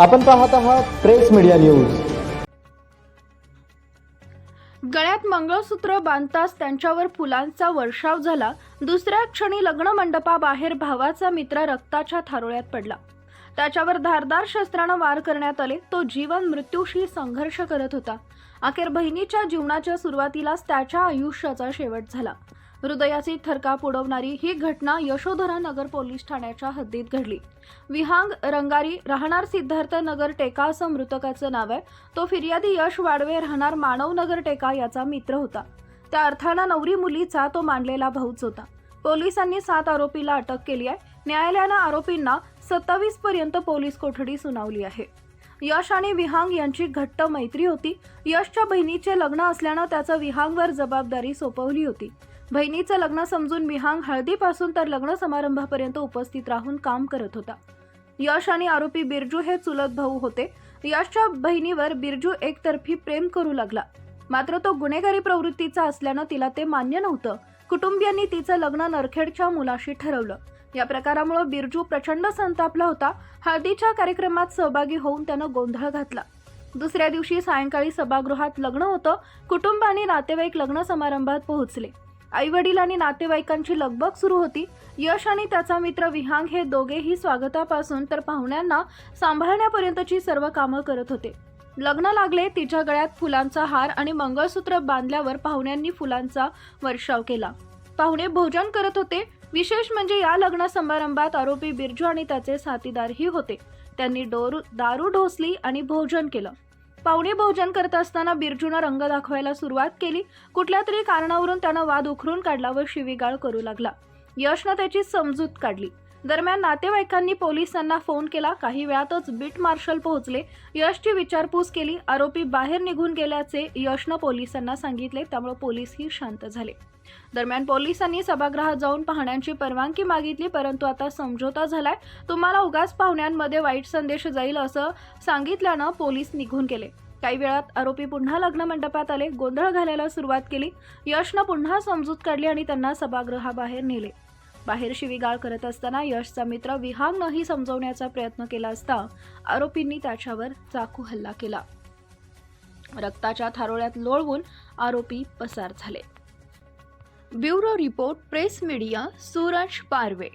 आपण पाहत आहात प्रेस मीडिया न्यूज. गळ्यात मंगळसूत्र बांधताच त्यांच्यावर फुलांचा वर्षाव झाला. दुसऱ्या क्षणी लग्न मंडपाबाहेर भावाचा मित्र रक्ताच्या थारोळ्यात पडला. त्याच्यावर धारदार शस्त्रानं वार करण्यात आले. तो जीवन मृत्यूशी संघर्ष करत होता. अखेर बहिणीच्या जीवनाच्या सुरुवातीलाच त्याच्या आयुष्याचा शेवट झाला. हृदयाची थरकाप उडवणारी ही घटना यशोधरा नगर पोलीस ठाण्याच्या हद्दीत घडली. विहांग रंगारी राहणार सिद्धार्थ नगर टेका असं मृतकाचं नाव आहे. तो फिर्यादी यश वाडवे राहणार मानवनगर टेका याचा मित्र होता. त्या अर्थानं नवरी मुलीचा तो मानलेला भाऊच होता. पोलिसांनी सात आरोपीला अटक केली आहे. न्यायालयानं आरोपींना सत्तावीस पर्यंत पोलीस कोठडी सुनावली आहे. यश आणि विहांग यांची घट्ट मैत्री होती. यशच्या बहिणीचे लग्न असल्यानं त्याचं विहांगवर जबाबदारी सोपवली होती. बहिणीचं लग्न समजून मिहांग हळदीपासून तर लग्न समारंभापर्यंत उपस्थित राहून काम करत होता. यश आणि आरोपी बिरजू हे चुलत भाऊ होते. यशच्या बहिणीवर बिरजू एकतर्फी प्रेम करू लागला. मात्र तो गुन्हेगारी प्रवृत्तीचा असल्यानं तिला ते मान्य नव्हतं. कुटुंबियांनी तिचं लग्न नरखेडच्या मुलाशी ठरवलं. या प्रकारामुळे बिरजू प्रचंड संतापला होता. हळदीच्या कार्यक्रमात सहभागी होऊन त्यानं गोंधळ घातला. दुसऱ्या दिवशी सायंकाळी सभागृहात लग्न होतं. कुटुंब आणि नातेवाईक लग्न समारंभात पोहोचले. आई वडील आणि नातेवाईकांची लगबग सुरू होती. यश आणि त्याचा मित्र विहांग हे दोघेही स्वागतापासून तर पाहुण्यांना सांभाळण्यापर्यंतची सर्व कामं करत होते. लग्न लागले तिच्या गळ्यात फुलांचा हार आणि मंगळसूत्र बांधल्यावर पाहुण्यांनी फुलांचा वर्षाव केला. पाहुणे भोजन करत होते. विशेष म्हणजे या लग्न समारंभात आरोपी बिरजू आणि त्याचे साथीदारही होते. त्यांनी डोरू दारू ढोसली आणि भोजन केलं. पाहुणे भोजन करत असताना बिरजूनं रंग दाखवायला सुरुवात केली. कुठल्या तरी कारणावरून त्यानं वाद उखरून काढला व शिवीगाळ करू लागला. यशनं त्याची समजूत काढली. दरम्यान नातेवाईकांनी पोलिसांना फोन केला. काही वेळातच बीट मार्शल पोहोचले. यशची विचारपूस केली. आरोपी बाहेर निघून गेल्याचे यशनं पोलिसांना सांगितले. त्यामुळे पोलीसही शांत झाले. दरम्यान पोलिसांनी सभागृहात जाऊन पाहण्यांची परवानगी मागितली परंतु आता समझोता झालाय. तुम्हाला उगाच पाहुण्यांमध्ये वाईट संदेश जाईल असं सांगितल्यानं पोलीस निघून गेले. काही वेळात आरोपी पुन्हा लग्न मंडपात आले गोंधळ घालायला सुरुवात केली. यशनं पुन्हा समजूत काढली आणि त्यांना सभागृहाबाहेर नेले. बाहेर शिवीगाळ करत असताना यशचा मित्र विहांगनंही समजवण्याचा प्रयत्न केला असता आरोपींनी त्याच्यावर चाकू हल्ला केला. रक्ताच्या थारोळ्यात लोळवून आरोपी पसार झाले. Bureau report press media Suraj Parve.